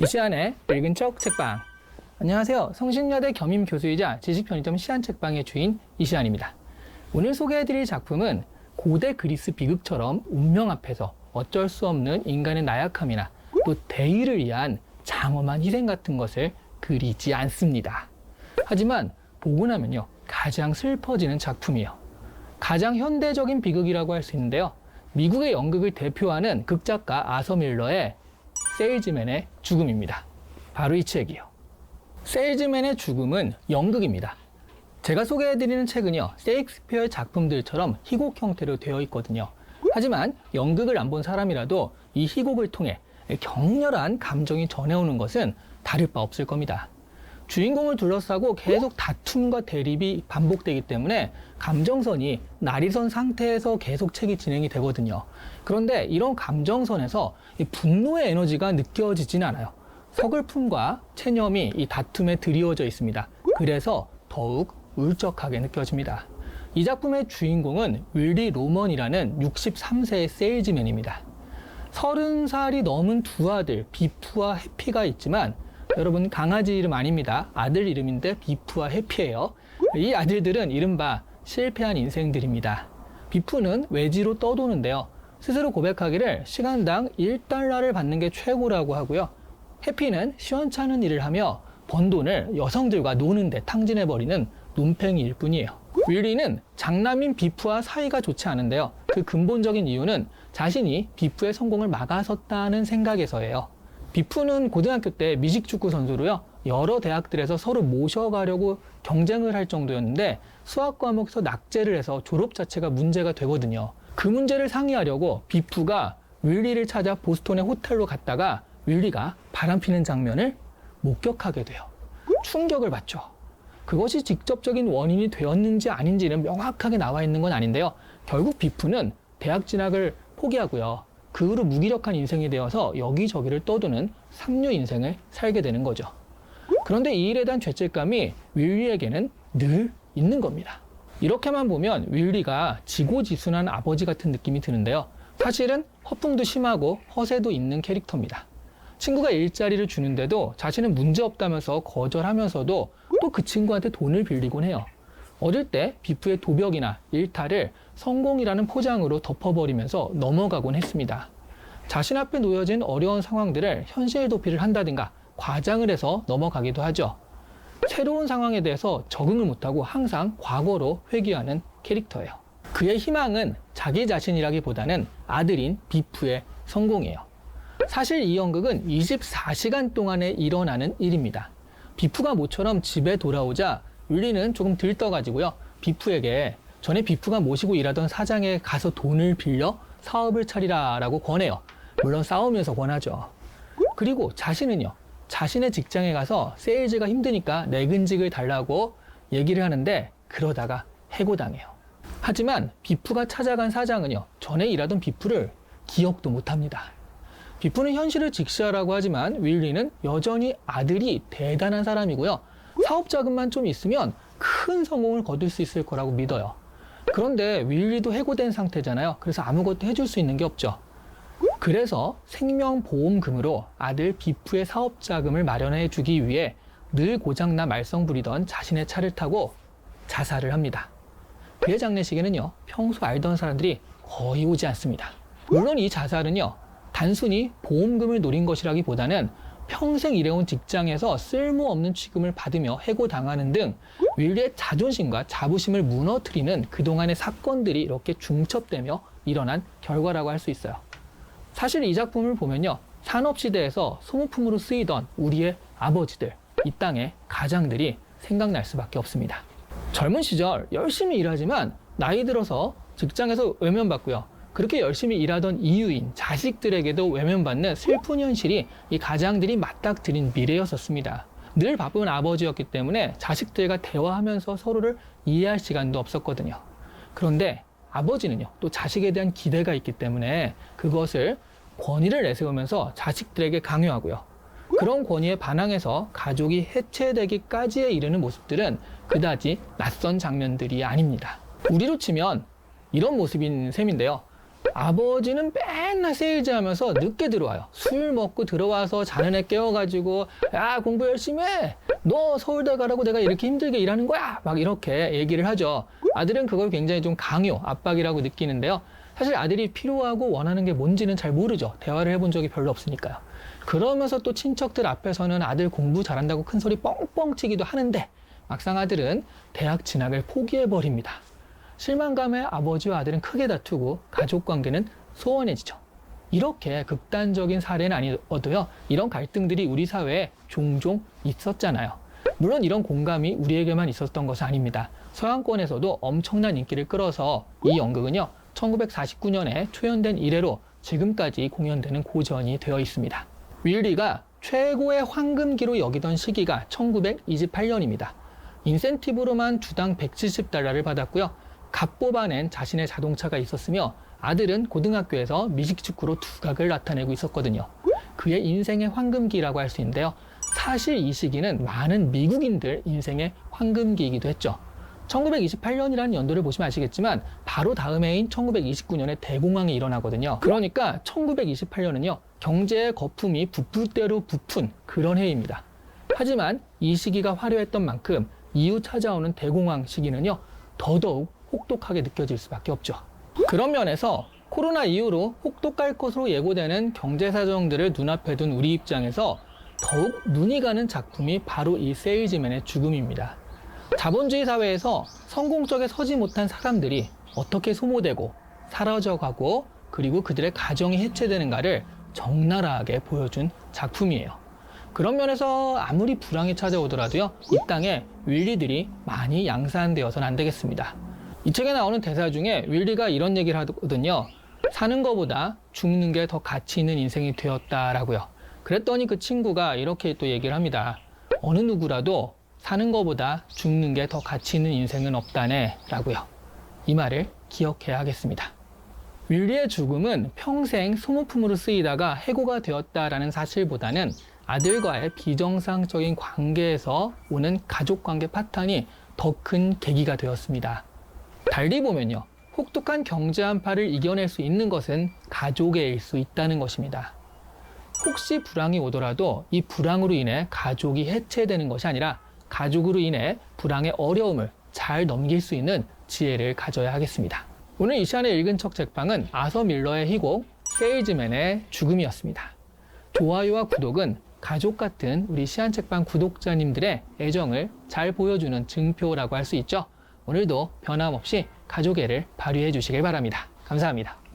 이시안의 읽은 척 책방. 안녕하세요. 성신여대 겸임 교수이자 지식편의점 시안책방의 주인 이시안입니다. 오늘 소개해드릴 작품은 고대 그리스 비극처럼 운명 앞에서 어쩔 수 없는 인간의 나약함이나 또 대의를 위한 장엄한 희생 같은 것을 그리지 않습니다. 하지만 보고 나면요 가장 슬퍼지는 작품이에요. 가장 현대적인 비극이라고 할 수 있는데요. 미국의 연극을 대표하는 극작가 아서 밀러의 세일즈맨의 죽음입니다. 바로 이 책이요. 세일즈맨의 죽음은 연극입니다. 제가 소개해드리는 책은요, 세익스피어의 작품들처럼 희곡 형태로 되어 있거든요. 하지만 연극을 안 본 사람이라도 이 희곡을 통해 격렬한 감정이 전해오는 것은 다를 바 없을 겁니다. 주인공을 둘러싸고 계속 다툼과 대립이 반복되기 때문에 감정선이 날이선 상태에서 계속 책이 진행이 되거든요. 그런데 이런 감정선에서 이 분노의 에너지가 느껴지진 않아요. 서글픔과 체념이 이 다툼에 드리워져 있습니다. 그래서 더욱 울적하게 느껴집니다. 이 작품의 주인공은 윌리 로먼이라는 63세의 세일즈맨입니다. 30살이 넘은 두 아들, 비프와 해피가 있지만 여러분 강아지 이름 아닙니다. 아들 이름인데 비프와 해피예요. 이 아들들은 이른바 실패한 인생들입니다. 비프는 외지로 떠도는데요. 스스로 고백하기를 시간당 1달러를 받는 게 최고라고 하고요. 해피는 시원찮은 일을 하며 번 돈을 여성들과 노는데 탕진해버리는 눈팽이일 뿐이에요. 윌리는 장남인 비프와 사이가 좋지 않은데요. 그 근본적인 이유는 자신이 비프의 성공을 막아섰다는 생각에서예요. 비프는 고등학교 때 미식축구 선수로요. 여러 대학들에서 서로 모셔가려고 경쟁을 할 정도였는데 수학 과목에서 낙제를 해서 졸업 자체가 문제가 되거든요. 그 문제를 상의하려고 비프가 윌리를 찾아 보스톤의 호텔로 갔다가 윌리가 바람피는 장면을 목격하게 돼요. 충격을 받죠. 그것이 직접적인 원인이 되었는지 아닌지는 명확하게 나와 있는 건 아닌데요. 결국 비프는 대학 진학을 포기하고요. 그 후로 무기력한 인생이 되어서 여기저기를 떠도는 삼류 인생을 살게 되는 거죠. 그런데 이 일에 대한 죄책감이 윌리에게는 늘 있는 겁니다. 이렇게만 보면 윌리가 지고지순한 아버지 같은 느낌이 드는데요. 사실은 허풍도 심하고 허세도 있는 캐릭터입니다. 친구가 일자리를 주는데도 자신은 문제 없다면서 거절하면서도 또 그 친구한테 돈을 빌리곤 해요. 어릴 때 비프의 도벽이나 일탈을 성공이라는 포장으로 덮어버리면서 넘어가곤 했습니다. 자신 앞에 놓여진 어려운 상황들을 현실 도피를 한다든가 과장을 해서 넘어가기도 하죠. 새로운 상황에 대해서 적응을 못하고 항상 과거로 회귀하는 캐릭터예요. 그의 희망은 자기 자신이라기보다는 아들인 비프의 성공이에요. 사실 이 연극은 24시간 동안에 일어나는 일입니다. 비프가 모처럼 집에 돌아오자 윌리는 조금 들떠가지고요. 비프에게 전에 비프가 모시고 일하던 사장에 가서 돈을 빌려 사업을 차리라라고 권해요. 물론 싸우면서 권하죠. 그리고 자신은요. 자신의 직장에 가서 세일즈가 힘드니까 내근직을 달라고 얘기를 하는데 그러다가 해고당해요. 하지만 비프가 찾아간 사장은요. 전에 일하던 비프를 기억도 못합니다. 비프는 현실을 직시하라고 하지만 윌리는 여전히 아들이 대단한 사람이고요. 사업 자금만 좀 있으면 큰 성공을 거둘 수 있을 거라고 믿어요. 그런데 윌리도 해고된 상태잖아요. 그래서 아무것도 해줄 수 있는 게 없죠. 그래서 생명보험금으로 아들 비프의 사업 자금을 마련해 주기 위해 늘 고장나 말썽 부리던 자신의 차를 타고 자살을 합니다. 그의 장례식에는요, 평소 알던 사람들이 거의 오지 않습니다. 물론 이 자살은요, 단순히 보험금을 노린 것이라기보다는 평생 일해온 직장에서 쓸모없는 취급을 받으며 해고당하는 등 윌리의 자존심과 자부심을 무너뜨리는 그동안의 사건들이 이렇게 중첩되며 일어난 결과라고 할 수 있어요. 사실 이 작품을 보면요. 산업시대에서 소모품으로 쓰이던 우리의 아버지들, 이 땅의 가장들이 생각날 수밖에 없습니다. 젊은 시절 열심히 일하지만 나이 들어서 직장에서 외면받고요. 그렇게 열심히 일하던 이유인 자식들에게도 외면받는 슬픈 현실이 이 가장들이 맞닥뜨린 미래였었습니다. 늘 바쁜 아버지였기 때문에 자식들과 대화하면서 서로를 이해할 시간도 없었거든요. 그런데 아버지는요, 또 자식에 대한 기대가 있기 때문에 그것을 권위를 내세우면서 자식들에게 강요하고요. 그런 권위에 반항해서 가족이 해체되기까지에 이르는 모습들은 그다지 낯선 장면들이 아닙니다. 우리로 치면 이런 모습인 셈인데요. 아버지는 맨날 세일즈하면서 늦게 들어와요. 술 먹고 들어와서 자는 애 깨워가지고 야 공부 열심히 해. 너 서울대 가라고 내가 이렇게 힘들게 일하는 거야. 막 이렇게 얘기를 하죠. 아들은 그걸 굉장히 좀 강요, 압박이라고 느끼는데요. 사실 아들이 필요하고 원하는 게 뭔지는 잘 모르죠. 대화를 해본 적이 별로 없으니까요. 그러면서 또 친척들 앞에서는 아들 공부 잘한다고 큰 소리 뻥뻥 치기도 하는데 막상 아들은 대학 진학을 포기해버립니다. 실망감에 아버지와 아들은 크게 다투고 가족 관계는 소원해지죠. 이렇게 극단적인 사례는 아니어도요, 이런 갈등들이 우리 사회에 종종 있었잖아요. 물론 이런 공감이 우리에게만 있었던 것은 아닙니다. 서양권에서도 엄청난 인기를 끌어서 이 연극은요, 1949년에 초연된 이래로 지금까지 공연되는 고전이 되어 있습니다. 윌리가 최고의 황금기로 여기던 시기가 1928년입니다. 인센티브로만 주당 170달러를 받았고요. 각 뽑아낸 자신의 자동차가 있었으며 아들은 고등학교에서 미식축구로 두각을 나타내고 있었거든요. 그의 인생의 황금기라고 할 수 있는데요. 사실 이 시기는 많은 미국인들 인생의 황금기이기도 했죠. 1928년이라는 연도를 보시면 아시겠지만 바로 다음 해인 1929년에 대공황이 일어나거든요. 그러니까 1928년은요. 경제의 거품이 부풀 대로 부푼 그런 해입니다. 하지만 이 시기가 화려했던 만큼 이후 찾아오는 대공황 시기는요. 더더욱 혹독하게 느껴질 수밖에 없죠. 그런 면에서 코로나 이후로 혹독할 것으로 예고되는 경제 사정들을 눈앞에 둔 우리 입장에서 더욱 눈이 가는 작품이 바로 이 세일즈맨의 죽음입니다. 자본주의 사회에서 성공적에 서지 못한 사람들이 어떻게 소모되고 사라져가고 그리고 그들의 가정이 해체되는가를 적나라하게 보여준 작품이에요. 그런 면에서 아무리 불황이 찾아오더라도요, 이 땅에 윌리들이 많이 양산되어서는 안 되겠습니다. 이 책에 나오는 대사 중에 윌리가 이런 얘기를 하거든요. 사는 것보다 죽는 게 더 가치 있는 인생이 되었다라고요. 그랬더니 그 친구가 이렇게 또 얘기를 합니다. 어느 누구라도 사는 것보다 죽는 게 더 가치 있는 인생은 없다네 라고요. 이 말을 기억해야 하겠습니다. 윌리의 죽음은 평생 소모품으로 쓰이다가 해고가 되었다라는 사실보다는 아들과의 비정상적인 관계에서 오는 가족 관계 파탄이 더 큰 계기가 되었습니다. 달리 보면요. 혹독한 경제 한파를 이겨낼 수 있는 것은 가족의 일수 있다는 것입니다. 혹시 불황이 오더라도 이 불황으로 인해 가족이 해체되는 것이 아니라 가족으로 인해 불황의 어려움을 잘 넘길 수 있는 지혜를 가져야 하겠습니다. 오늘 이 시간에 읽은 척 책방은 아서 밀러의 희곡 세일즈맨의 죽음이었습니다. 좋아요와 구독은 가족 같은 우리 시안 책방 구독자님들의 애정을 잘 보여주는 증표라고 할 수 있죠. 오늘도 변함없이 가족애를 발휘해 주시길 바랍니다. 감사합니다.